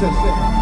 system.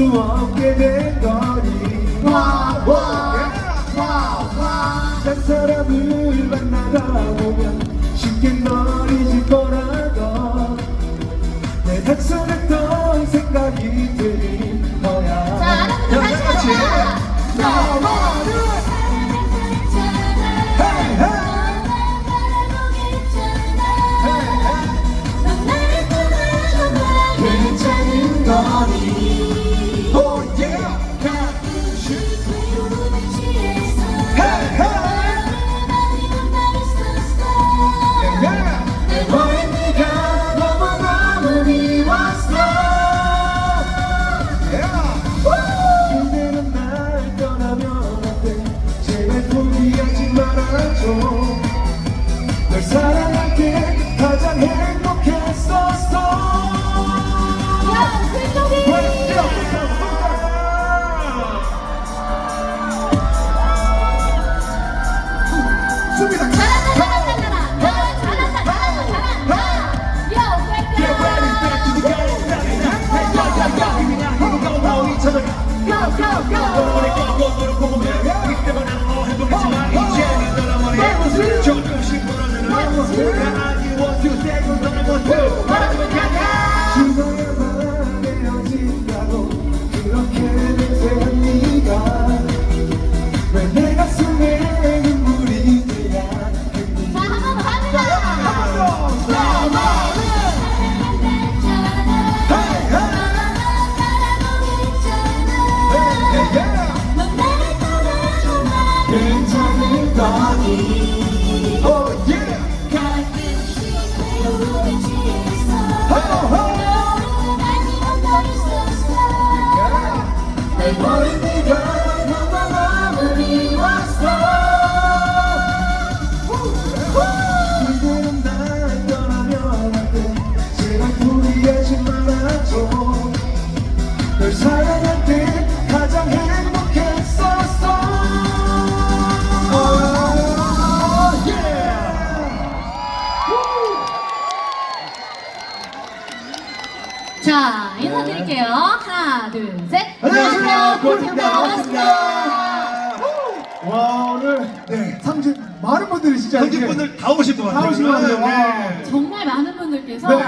수 없게 된 거니. 와, 와, 와, 와. 딴 사람을 만나다 보면 쉽게 널 잊을 거라고. 내 단순했던 죽어야만 거니 이렇게 분들 다 오신 것 같아요. 다 오신 것 같아요. 네. 정말 많은 분들께서 네.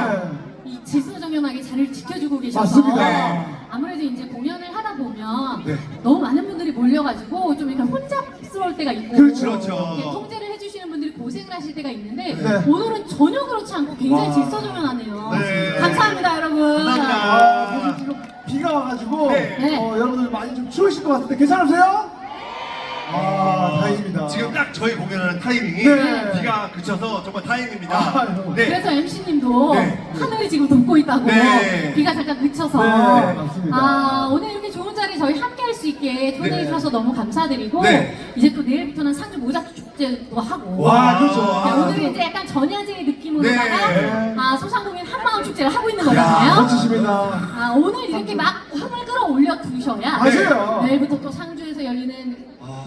이 질서정연하게 자리를 지켜주고 계셔서 맞습니다. 네. 아무래도 이제 공연을 하다 보면 네. 너무 많은 분들이 몰려가지고 좀 이렇게 혼잡스러울 때가 있고 그렇죠. 그렇죠. 이렇게 통제를 해주시는 분들이 고생을 하실 때가 있는데 네. 오늘은 전혀 그렇지 않고 굉장히 와. 질서정연하네요. 네. 감사합니다, 여러분. 감사합니다. 아, 사실 지금 비가 와가지고 네. 어, 여러분들 많이 좀 추우실 것 같은데 괜찮으세요? 아 다행입니다 지금 딱 저희 공연하는 타이밍이 네. 비가 그쳐서 정말 다행입니다. 아유. 네. 그래서 MC님도 네. 하늘이 지금 돋고 있다고 네. 비가 잠깐 그쳐서 네, 맞습니다. 아 오늘 이렇게 좋은 자리 저희 함께 할 수 있게 초대해 네. 주셔서 너무 감사드리고 네. 이제 또 내일부터는 상주 모자 축제도 하고 와, 그렇죠. 네, 아, 오늘은 이제 약간 전야제 느낌으로다가 네. 아, 소상공인 한마음 축제를 하고 있는 야, 거잖아요. 멋지십니다 아, 오늘 이렇게 막 흥을 끌어올려 두셔야 맞아요. 내일부터 또 상주에서 열리는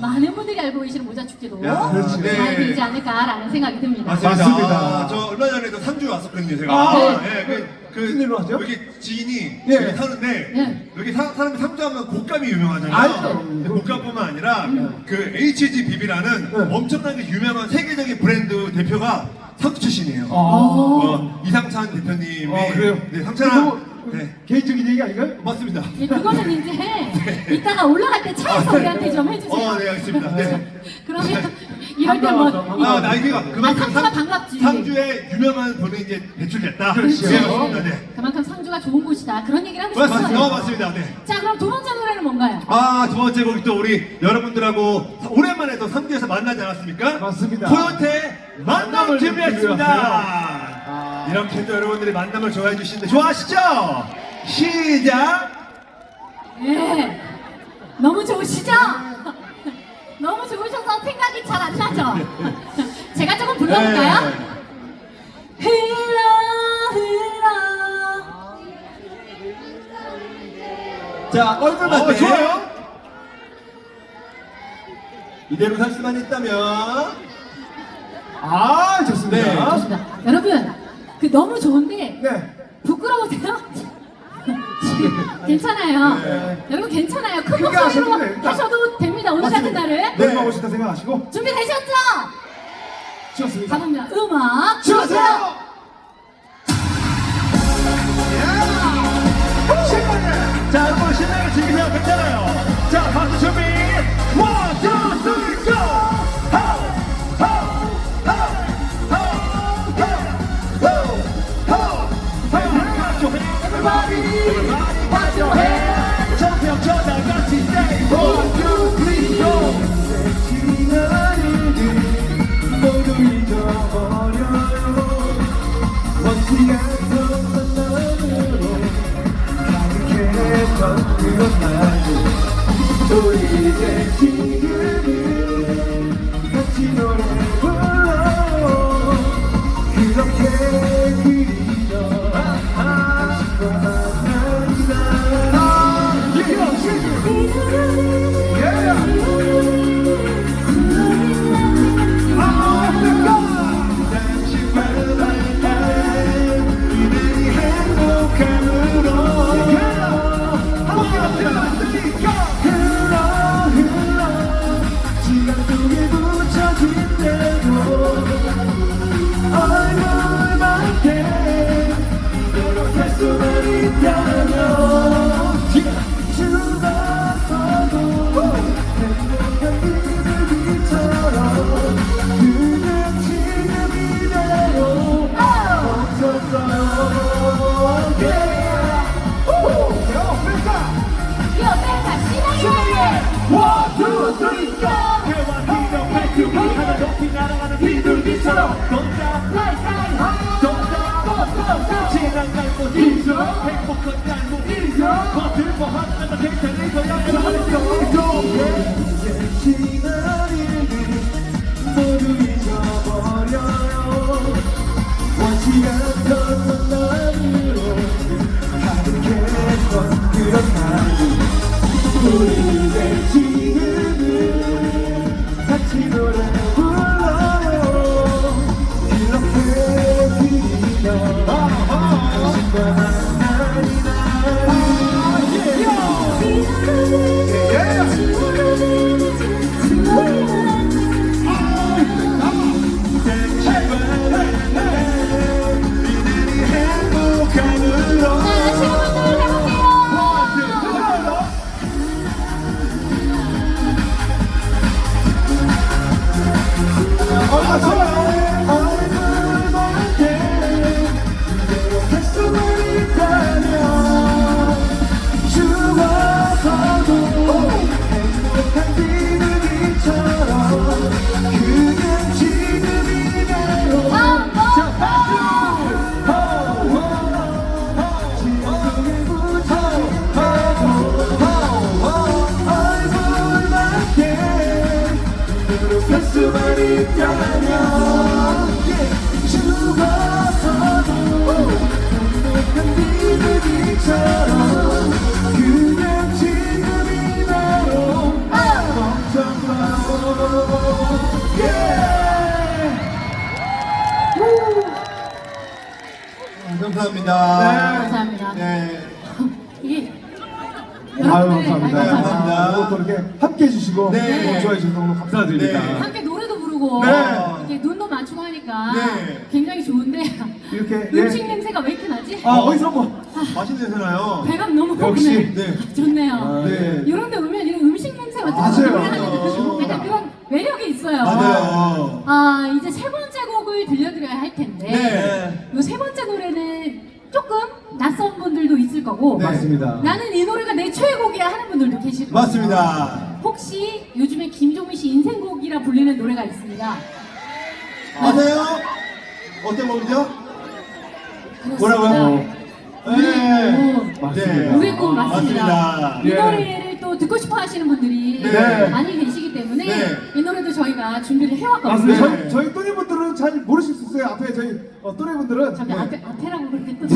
많은 분들이 알고 계시는 모자 축제도 야, 그렇지. 네. 잘 되지 않을까라는 생각이 듭니다. 맞습니다. 맞습니다. 아, 저 얼마 전에도 상주에 왔었거든요, 제가. 아, 네, 그, 그, 무슨 일로 왔죠? 여기 지인이 예. 여기 사는데, 네. 여기 사, 사람이 상주 하면 곶감이 유명하잖아요. 알죠. 근데 곶감뿐만 아니라, 그 HGBB라는 네. 엄청나게 유명한 세계적인 브랜드 대표가 상주 출신이에요. 아. 어, 이상찬 대표님이. 어, 그래요? 네, 상찬아. 그거 네. 개인적인 얘기 아닌가요? 맞습니다. 네, 그거는 이제 이따가 올라갈 때 차에서 아, 네. 우리한테 좀 해주세요. 어, 네, 알겠습니다. 네. 그러면 이럴 때 뭐. 반가워서. 아, 나이가 그만큼 상주가 상- 반갑지. 상주에 유명한 분이 이제 배출됐다. 그렇지. 네, 맞습니다. 네. 그만큼 상주가 좋은 곳이다. 그런 얘기를 하고 맞습니다. 싶어요. 어, 맞습니다. 네. 자, 그럼 두 번째 노래는 뭔가요? 아, 두 번째 곡이 또 우리 여러분들하고 오랜만에 또 상주에서 만나지 않았습니까? 맞습니다. 코요태 만남 준비했습니다. 이렇게 또 여러분들이 만남을 좋아해 주시는데 좋아하시죠? 시작! 예. 너무 좋으시죠? 너무 좋으셔서 생각이 잘 안 나죠? 제가 조금 불러볼까요? 네. 흘러 흘러 자, 얼굴만 어, 대. 좋아요. 이대로 살 수만 있다면. 아, 좋습니다. 네, 좋습니다. 여러분 그 너무 좋은데 네. 부끄러우세요? 괜찮아요. 네. 여러분 괜찮아요. 큰 하셔도 목소리로 돼요. 일단. 하셔도 됩니다. 오늘 같은 맞습니다. 날은 노래하고 싶다 생각하시고 준비되셨죠? 좋습니다. 가봅니다. 음악 주세요. 자, 여러분 신나게 즐기세요. 괜찮아요. 가득했던 그것만도 우리 이제 감사드립니다. 네. 함께 노래도 부르고 네. 이렇게 눈도 맞추고 하니까 네. 굉장히 좋은데 이렇게 음식 예. 냄새가 왜 이렇게 나지? 아 어디서 뭐 맛있는 냄새 나요. 배가 너무 역시. 고프네. 네. 좋네요. 네. 이런 데 오면 이런 음식 냄새 맡으면 맞아요. 노래하는 그 맞아요. 약간 그런 매력이 있어요. 맞아요. 아 이제 세 번째 곡을 들려드려야 할 텐데 네. 이 세 번째 노래는 조금 낯선 분들도 있을 거고 네. 맞습니다. 나는 이 노래가 내 최애곡이야 하는 분들도 계실 거예요. 맞습니다. 혹시 요즘에 김종민 씨 인생곡이라 불리는 노래가 있습니다. 아세요? 어떤 곡이죠? 뭐라고요? 네. 맞습니다. 우리의 꿈 맞습니다. 맞습니다. 이 예. 노래를 또 듣고 싶어 하시는 분들이 네. 많이 때문에 네. 이 노래도 저희가 준비를 해왔거든요. 맞습니다. 네. 저희, 저희 또래분들은 잘 모르실 수 있어요. 앞에 저희 어, 또래분들은 잠깐 앞에, 앞에라고 그렇게 또 네.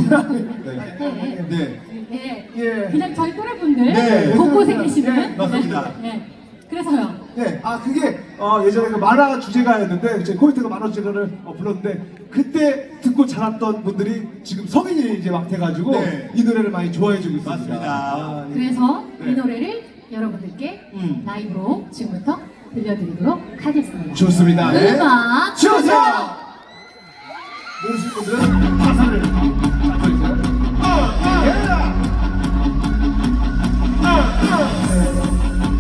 네. 네. 네. 예. 그냥 저희 또래분들 네. 곳곳에 계시는 예, 맞습니다. 네. 그래서요. 네, 아 그게 어, 예전에 그 만화 주제가였는데 제 코이트가 만화 주제가를 어, 불렀는데 그때 듣고 자랐던 분들이 지금 성인이 이제 막 돼가지고 네. 이 노래를 많이 좋아해주고 있습니다. 맞습니다. 아, 예. 그래서 네. 이 노래를 여러분들께 음. 라이브로 지금부터 들려드리도록 하겠습니다. 좋습니다. 네. 음악 주세요. 모르실 분들은 가사를 잡아주세요.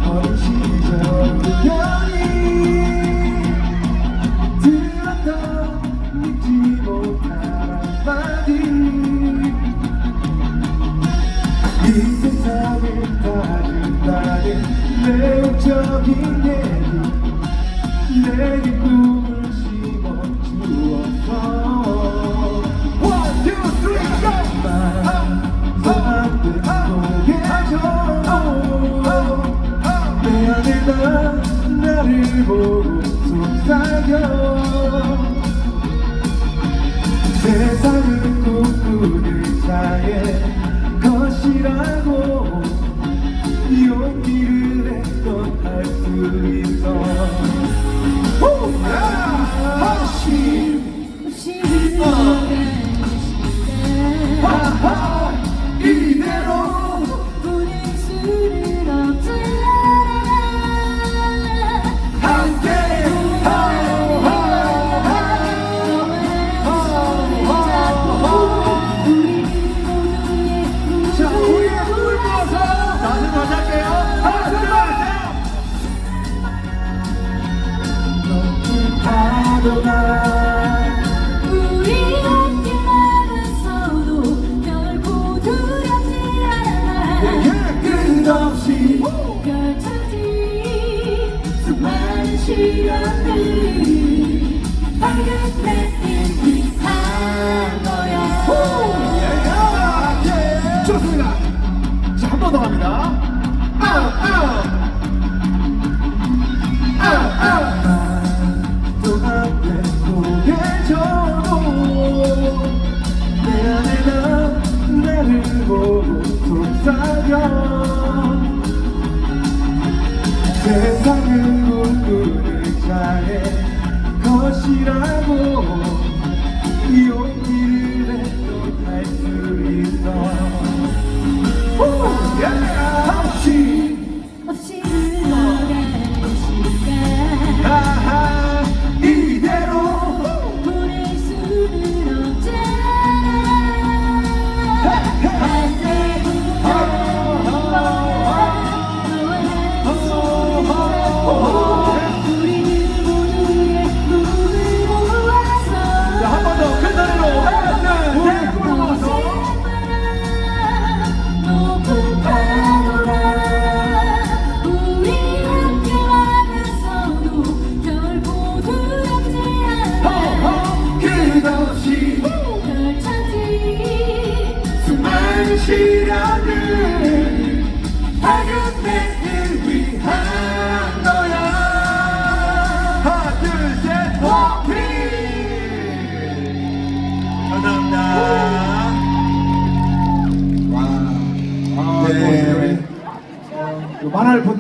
어린 시절 우연히 들었던 믿지 못한 한마디 이 세상을 따른다는 매혹적인 보고 속삭여 세상은 꿈꾸는 자의 것이라고 용기를 내건 할수 있어 후! 하심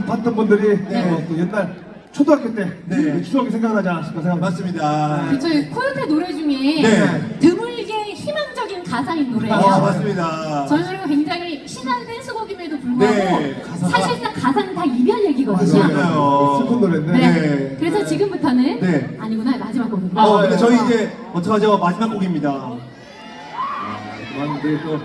봤던 분들이 네. 어, 또 옛날 초등학교 때 네. 그 추억이 생각나지 않았을까 생각합니다. 맞습니다. 저희 코요태 노래 중에 네. 드물게 희망적인 가사인 노래예요. 아, 맞습니다. 저희 노래가 굉장히 신나는 댄스곡임에도 불구하고 네, 가사가- 사실상 가사는 다 이별 얘기거든요. 맞아요. 슬픈 노래인데. 네. 네. 그래서 지금부터는 네. 아니구나 마지막 곡이구나. 어, 근데 네. 저희 이제 어떡하죠? 마지막 곡입니다.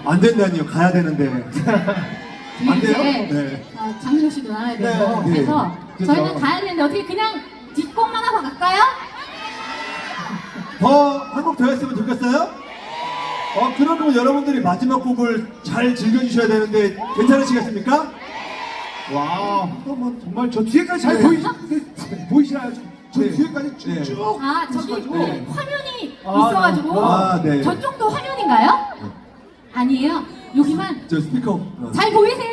또안 된다니요. 가야 되는데. 안 돼요? 이제 네. 어, 장민호 씨도 나와야 되고 네. 그래서 네. 저희는 그래서- 가야 되는데 어떻게 그냥 뒷곡만 하고 갈까요? 더, 한 곡 더 했으면 좋겠어요? 어, 그러면 여러분들이 마지막 곡을 잘 즐겨주셔야 되는데, 괜찮으시겠습니까? 와, 뭐 정말 저 뒤에까지 잘 네. 보이 보이시나요? 저- 저 네. 뒤에까지 네. 쭉쭉 아 저기 하셔가지고. 네, 화면이 아, 있어가지고 아, 네. 저쪽도 화면인가요? 아니에요. 여기만 저 스피커. 어. 잘 보이세요?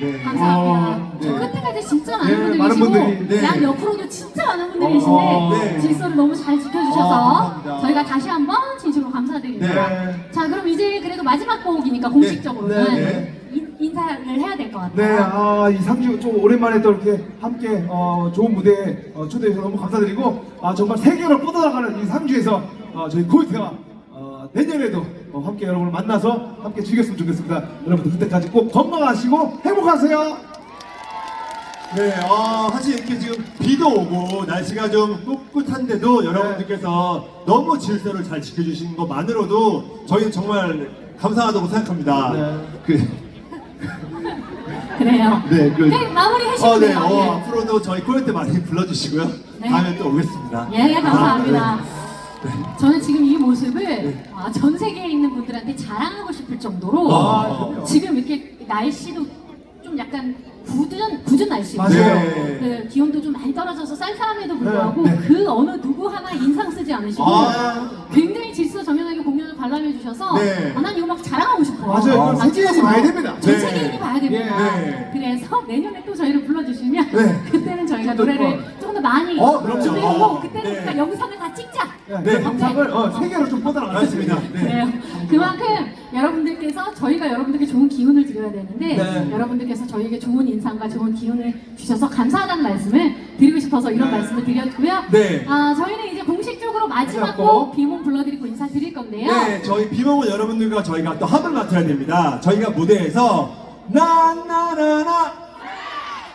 네. 감사합니다. 어, 저 네. 끝에까지 진짜 많은 네, 분들 많은 계시고 분들이, 네. 양 옆으로도 진짜 많은 분들이 어, 계신데 네. 질서를 너무 잘 지켜주셔서 아, 감사합니다. 저희가 다시 한번 진심으로 감사드립니다. 네. 자 그럼 이제 그래도 마지막 곡이니까 공식적으로는 네, 네. 인- 인사를 해야 될것 네, 같아요. 아, 이 상주 좀 오랜만에 또 이렇게 함께 어, 좋은 무대에 어, 초대해 주셔서 너무 감사드리고 아, 정말 세계로 뻗어나가는 이 상주에서 어, 저희 코이트가 어, 내년에도 어, 함께 여러분을 만나서 함께 즐겼으면 좋겠습니다. 여러분들 그때까지 꼭 건강하시고 행복하세요. 네, 어, 사실 이렇게 지금 비도 오고 날씨가 좀 꿉꿉한데도 여러분들께서 너무 질서를 잘 지켜주신 것만으로도 저희는 정말 감사하다고 생각합니다. 네. 그, 그래요. 네, 그, 네, 마무리 하시면 어, 네. 어, 예. 앞으로도 저희 코요태 많이 불러주시고요. 네. 다음에 또 오겠습니다. 예, 감사합니다. 아, 네. 저는 지금 이 모습을 아, 전 세계에 있는 분들한테 자랑하고 싶을 정도로 아. 지금 이렇게 날씨도 좀 약간 굳은 굳은 날씨고 맞아요. 네. 그 기온도 좀 많이 떨어져서 쌀쌀함에도 불구하고 네. 그 어느 누구 하나 인상 쓰지 않으시고 아. 굉장히 질서 정연하게 공연을 관람해 주셔서 네. 아, 난 이거 막 자랑하고 싶어요. 맞아요. 아, 이건 세계인이 찍어서. 봐야 됩니다. 전 네. 세계인이 봐야 됩니다. 네. 그래서 내년에 또 저희를 불러주시면 네. 그때는 저희가 또 노래를 또. 조금 더 많이 어, 그럼요. 준비하고 어, 그때는 네. 우리가 영상을 다 찍자. 네, 네. 그 영상을 어, 세계로 좀 뻗어나가겠습니다. 맞습니다. 네. 그래요. 그만큼 여러분들께서 저희가 여러분들께 좋은 기운을 드려야 되는데 네. 여러분들께서 저희에게 좋은 인상과 좋은 기운을 주셔서 감사하다는 말씀을 드리고 싶어서 이런 네. 말씀을 드렸고요. 네. 아 저희는 이제 공식적으로 마지막. 곡 비몽 불러드리고 인사드릴 건데요. 네, 저희 비몽은 여러분들과 저희가 또 합을 맡아야 됩니다. 저희가 무대에서 나나나나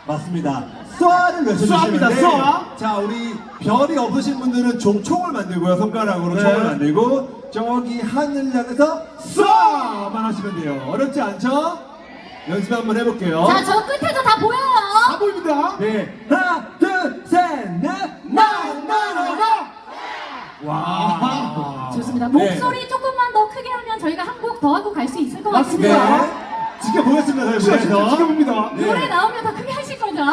맞습니다. 쏴를 외쳐주시면 돼. 쏴. 자, 우리 별이 없으신 분들은 종, 총을 만들고요. 손가락으로 네. 총을 만들고 저기 하늘 향해서 쏴만 하시면 돼요. 어렵지 않죠? 연습 한번 해볼게요. 자 저 끝에서 다 보여요. 다 보입니다. 네, 하나, 둘, 셋, 넷, 나나나나. 와, 좋습니다. 네. 목소리 조금만 더 크게 하면 저희가 한 곡 더 하고 갈 수 있을 것 맞습니다. 같습니다. 네, 지켜보겠습니다. 저희 진짜 진짜 무대에서. 지켜봅니다. 네. 노래 나오면 더 크게 하실 거죠?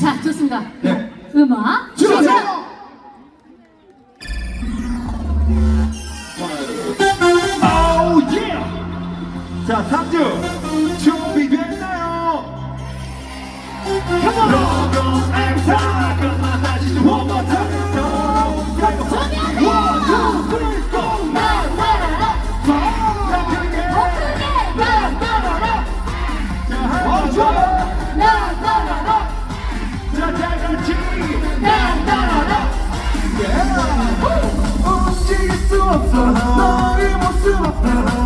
자 좋습니다. 네. 음악 주세요. 아우 예! 자, 3주 준비됐나요? 로고 수 없어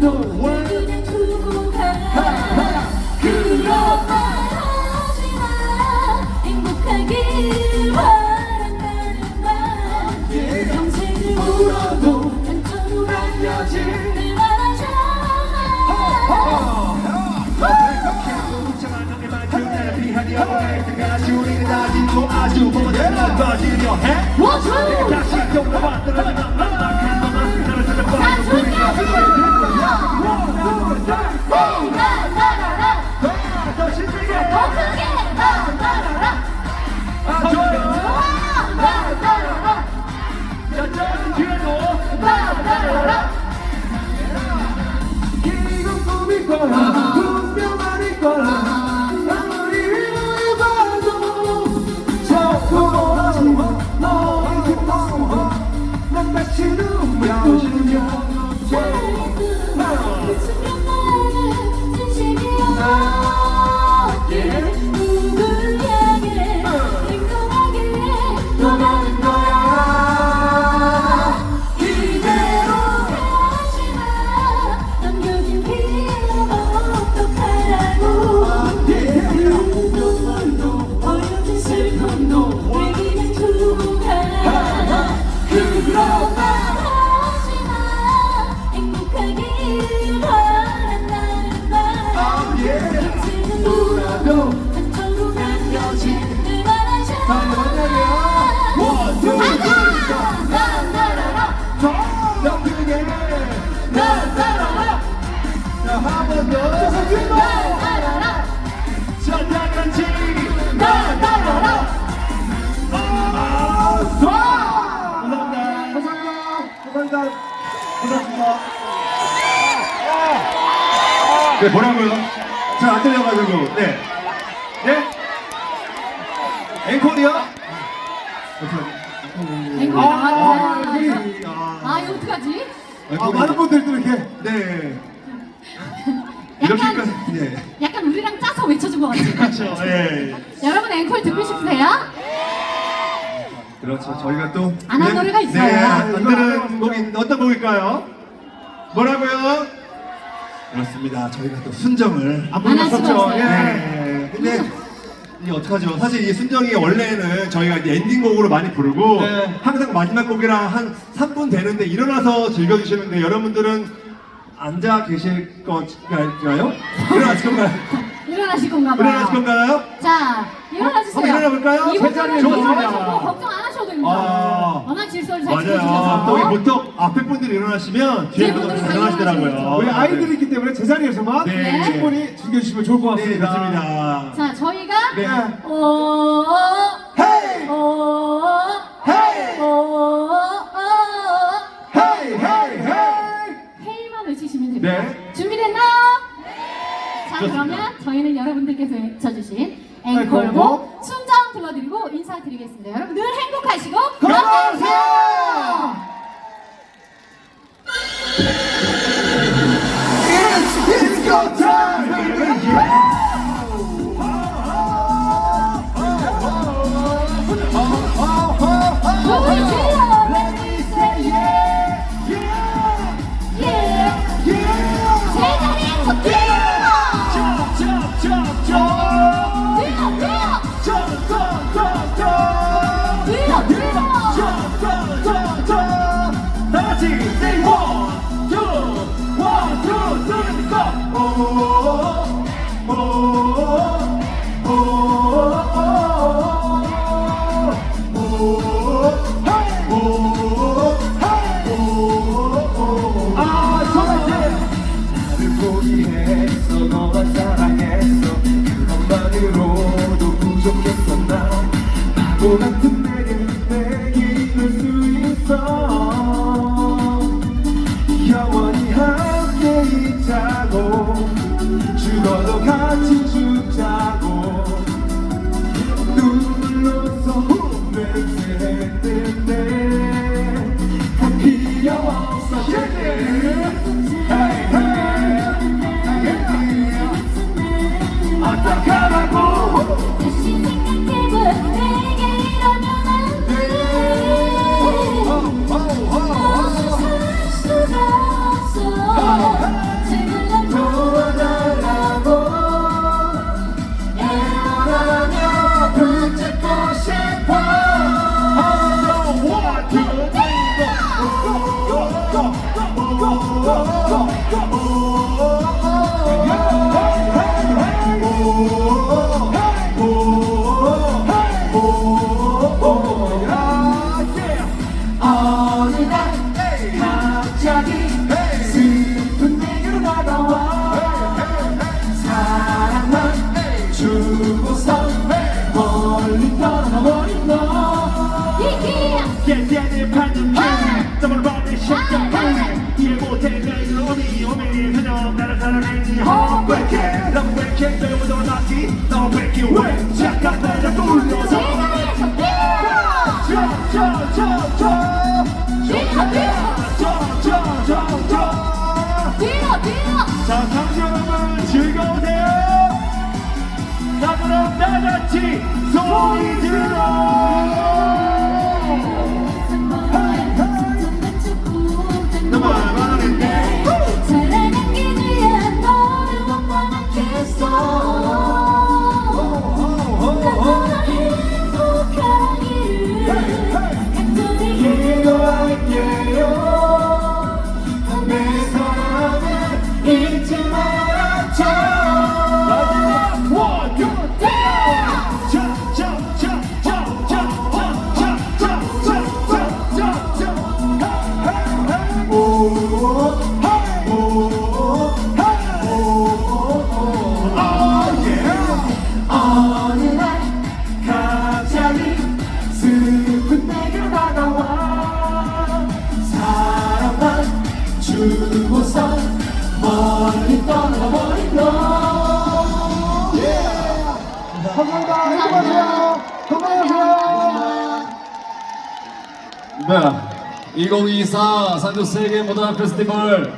슬픔도 와 그런 말 하지마 행복하길 바란다는 말 평생을 울어도 상처로 남겨질 늘 말하잖아 워주 다 거야 아무리 해봐도 자꾸 멀어지고 너의 기뻐 난 다시 눈물 진 네, 뭐라고요? 잘 안 들려가지고. 네. 네? 앵콜이요? 앵콜 아, 나왔다. 여기. 아, 이거 어떡하지? 아, 많은 분들이 또 이렇게 네. 약간, 이렇게까지. 네. 약간 우리랑 짜서 외쳐준 것 같아요. 그렇죠. 예. 여러분 앵콜 듣고 싶으세요? 그렇죠. 저희가 또. 안 한 노래가 있어요. 네, 아, 안 들은 곡이 어떤 곡일까요? 뭐라고요? 그렇습니다. 저희가 또 순정을. 안 불렀었죠. 예. 네. 근데 이 어떡하죠? 사실 이 순정이 원래는 저희가 이제 엔딩곡으로 많이 부르고 네. 항상 마지막 곡이랑 한 3분 되는데 일어나서 즐겨주시는데 여러분들은 앉아 계실 건가요? 일어나실 건가요? 일어나실 건가 봐요. 일어나실 건가요? 자, 일어나 주세요. 한번 일어나 볼까요? 이분 제자리에 정도 좋습니다. 걱정 안 하셔도 됩니다. 아. 워낙 질서를 잘 맞아요. 지켜주셔서. 보통 앞에 분들이 일어나시면 뒤에 뒤에 분들이 분들이 다 일어나시더라고요. 일어나시죠. 우리 아이들이 있기 때문에 제자리에서만 네. 충분히 즐겨주시면 좋을 것 네, 같습니다. 맞습니다. 자, 저희가 네. 오, 헤이! 오, 헤이! 오, 헤이! 헤이! 헤이! 헤이만 외치시면 됩니다. 네. 그러면 저희는 여러분들께서 외쳐주신 앵콜곡 앵콜곡 순정 불러드리고 인사드리겠습니다. 여러분 늘 행복하시고 건강하세요! 자, 상주 여러분 즐거우세요? 자, 그럼 다 같이 소리 질러! 2024 산주 세계 모던 페스티벌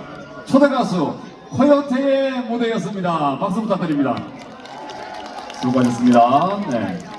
초대 가수 코요태의 무대였습니다. 박수 부탁드립니다. 수고하셨습니다. 네.